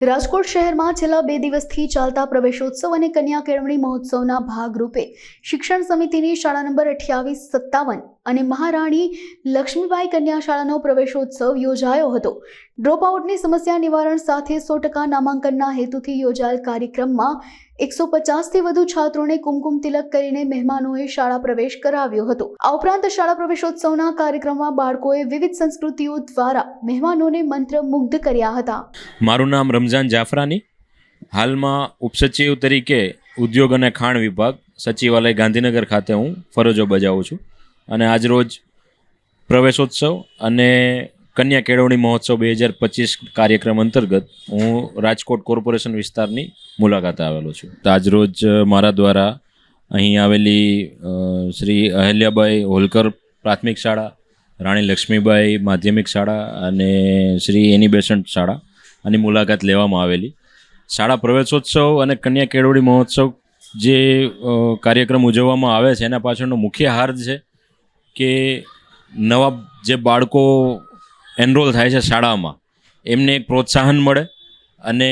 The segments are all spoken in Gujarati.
રાજકોટ શહેરમાં છેલ્લા બે દિવસથી ચાલતા પ્રવેશોત્સવ અને કન્યા કેળવણી મહોત્સવના ભાગરૂપે શિક્ષણ સમિતિની શાળા નંબર અઠ્યાવીસ સત્તાવન અને મહારાણી લક્ષ્મીબાઈ કન્યા શાળાનો પ્રવેશોત્સવ યોજાયો હતો. ડ્રોપ આઉટની સમસ્યા નિવારણ સાથે સો ટકા નામાંકનના હેતુથી યોજાયેલ કાર્યક્રમમાં એકસો પચાસથી વધુ છાત્રોને કુમકુમ તિલક કરીને મહેમાનોએ શાળા પ્રવેશ કરાવ્યો હતો. આ ઉપરાંત શાળા પ્રવેશોત્સવના કાર્યક્રમમાં બાળકોએ વિવિધ સંસ્કૃતિઓ દ્વારા મહેમાનોને મંત્રમુગ્ધ કર્યા હતા. મારું નામ રમઝાન જાફરાની. હાલમાં ઉપસચિવ તરીકે ઉદ્યોગ અને ખાણ વિભાગ સચિવાલય ગાંધીનગર ખાતે હું ફરજો બજાવું છું. અને આજરોજ પ્રવેશોત્સવ અને કન્યા કેળવણી મહોત્સવ બે હજાર પચીસ કાર્યક્રમ અંતર્ગત હું રાજકોટ કોર્પોરેશન વિસ્તારની મુલાકાતે આવેલો છું. તો આજરોજ મારા દ્વારા અહીં આવેલી શ્રી અહેલ્યાબાઈ હોલકર પ્રાથમિક શાળા, રાણી લક્ષ્મીબાઈ માધ્યમિક શાળા અને શ્રી એની બેસન્ટ શાળા આની મુલાકાત લેવામાં આવેલી. શાળા પ્રવેશોત્સવ અને કન્યા કેળવણી મહોત્સવ જે કાર્યક્રમ ઉજવવામાં આવે છે, એના પાછળનો મુખ્ય હાર્દ છે. કે નવા જે બાળકો એનરોલ થાય છે શાળામાં, એમને એક પ્રોત્સાહન મળે અને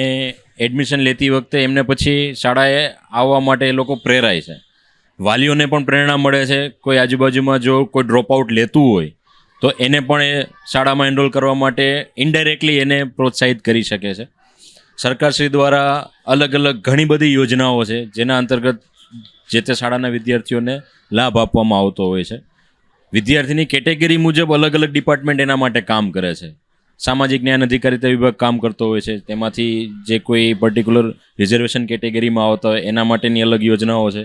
એડમિશન લેતી વખતે એમને પછી શાળાએ આવવા માટે એ લોકો પ્રેરાય છે. વાલીઓને પણ પ્રેરણા મળે છે, કોઈ આજુબાજુમાં જો કોઈ ડ્રોપ આઉટ લેતું હોય, તો એને પણ એ શાળામાં એનરોલ કરવા માટે ઇનડાયરેક્ટલી એને પ્રોત્સાહિત કરી શકે છે. સરકારશ્રી દ્વારા અલગ અલગ ઘણી બધી યોજનાઓ છે, જેના અંતર્ગત જે તે શાળાના વિદ્યાર્થીઓને લાભ આપવામાં આવતો હોય છે. વિદ્યાર્થીની કેટેગરી મુજબ અલગ અલગ ડિપાર્ટમેન્ટ એના માટે કામ કરે છે. સામાજિક ન્યાય અધિકારીતા વિભાગ કામ કરતો હોય છે. તેમાંથી જે કોઈ પર્ટિક્યુલર રિઝર્વેશન કેટેગરીમાં આવતા હોય, એના માટેની અલગ યોજનાઓ છે.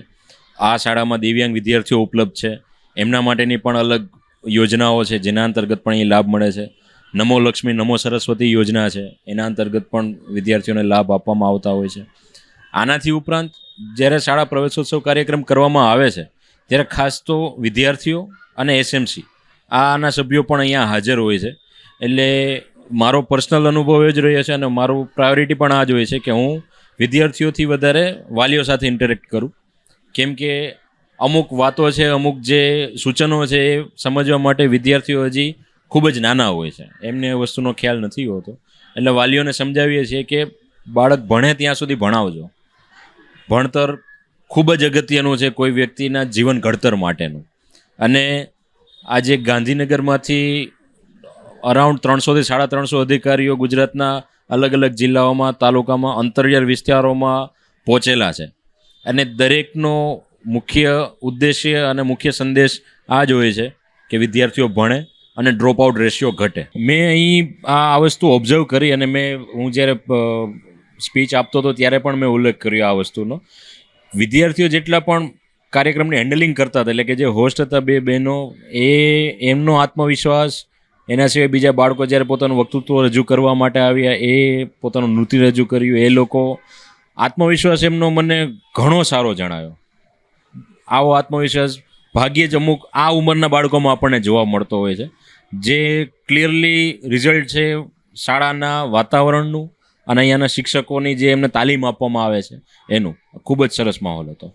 આ શાળામાં દિવ્યાંગ વિદ્યાર્થીઓ ઉપલબ્ધ છે. એમના માટેની પણ અલગ યોજનાઓ છે, જેના અંતર્ગત પણ એ લાભ મળે છે. નમો લક્ષ્મી, નમો સરસ્વતી યોજના છે. એના અંતર્ગત પણ વિદ્યાર્થીઓને લાભ આપવામાં આવતા હોય છે. આનાથી ઉપરાંત જ્યારે શાળા પ્રવેશોત્સવ કાર્યક્રમ કરવામાં આવે છે, ત્યારે ખાસ તો વિદ્યાર્થીઓ અને એસએમસી આના સભ્યો પણ અહીંયા હાજર હોય છે. એટલે મારો પર્સનલ અનુભવ એ જ રહ્યો છે અને મારું પ્રાયોરિટી પણ આ જ હોય છે કે હું વિદ્યાર્થીઓથી વધારે વાલીઓ સાથે ઇન્ટરેક્ટ કરું. કેમ કે અમુક વાતો છે, અમુક જે સૂચનો છે એ સમજવા માટે વિદ્યાર્થીઓ હજી ખૂબ જ નાના હોય છે. એમને વસ્તુનો ખ્યાલ નથી હોતો. એટલે વાલીઓને સમજાવીએ છીએ કે બાળક ભણે ત્યાં સુધી ભણાવજો. ભણતર ખૂબ જ અગત્યનું છે કોઈ વ્યક્તિના જીવન ઘડતર માટેનું. અને આજે ગાંધીનગરમાંથી અરાઉન્ડ ત્રણસોથી સાડા ત્રણસો અધિકારીઓ ગુજરાતના અલગ અલગ જિલ્લાઓમાં, તાલુકામાં, અંતરિયાળ વિસ્તારોમાં પહોંચેલા છે. અને દરેકનો મુખ્ય ઉદ્દેશ્ય અને મુખ્ય સંદેશ આ જ હોય છે કે વિદ્યાર્થીઓ ભણે અને ડ્રોપ આઉટ રેશિયો ઘટે. મેં અહીં આ વસ્તુ ઓબ્ઝર્વ કરી અને મેં, હું જ્યારે સ્પીચ આપતો હતો ત્યારે પણ મેં ઉલ્લેખ કર્યો આ વસ્તુનો. વિદ્યાર્થીઓ જેટલા પણ કાર્યક્રમની હેન્ડલિંગ કરતા હતા. એટલે કે જે હોસ્ટ હતા બે બહેનો, એ એમનો આત્મવિશ્વાસ, એના સિવાય બીજા બાળકો જ્યારે પોતાનું વક્તૃત્વ રજૂ કરવા માટે આવ્યા, એ પોતાનું નૃત્ય રજૂ કર્યું. એ લોકો આત્મવિશ્વાસ એમનો મને ઘણો સારો જણાયો. આવો આત્મવિશ્વાસ ભાગ્યે જ અમુક આ ઉંમરના બાળકોમાં આપણને જોવા મળતો હોય છે. જે ક્લિયરલી રિઝલ્ટ છે શાળાના વાતાવરણનું અને અહીંયાના શિક્ષકોની જે એમને તાલીમ આપવામાં આવે છે, એનું. ખૂબ જ સરસ માહોલ હતો.